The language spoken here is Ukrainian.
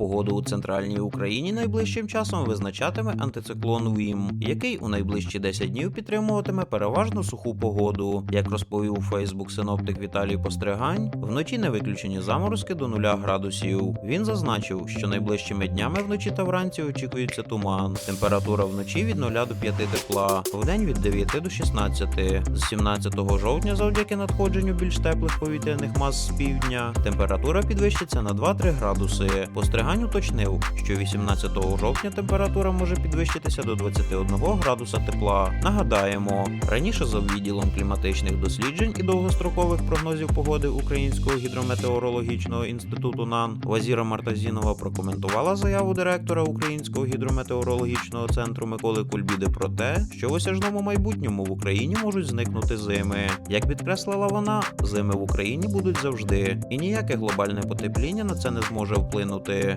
Погоду у центральній Україні найближчим часом визначатиме антициклон Вім, який у найближчі 10 днів підтримуватиме переважно суху погоду. Як розповів у Фейсбук синоптик Віталій Постригань, вночі не виключені заморозки до 0 градусів. Він зазначив, що найближчими днями вночі та вранці очікується туман. Температура вночі від 0 до 5 тепла, вдень від 9 до 16. З 17 жовтня, завдяки надходженню більш теплих повітряних мас з півдня, температура підвищиться на 2-3 градуси. Постригань уточнив, що 18 жовтня температура може підвищитися до 21 градуса тепла. Нагадаємо, раніше за відділом кліматичних досліджень і довгострокових прогнозів погоди Українського гідрометеорологічного інституту НАН Вазіра Мартазінова прокоментувала заяву директора Українського гідрометеорологічного центру Миколи Кульбіди про те, що в осяжному майбутньому в Україні можуть зникнути зими. Як підкреслила вона, зими в Україні будуть завжди, і ніяке глобальне потепління на це не зможе вплинути.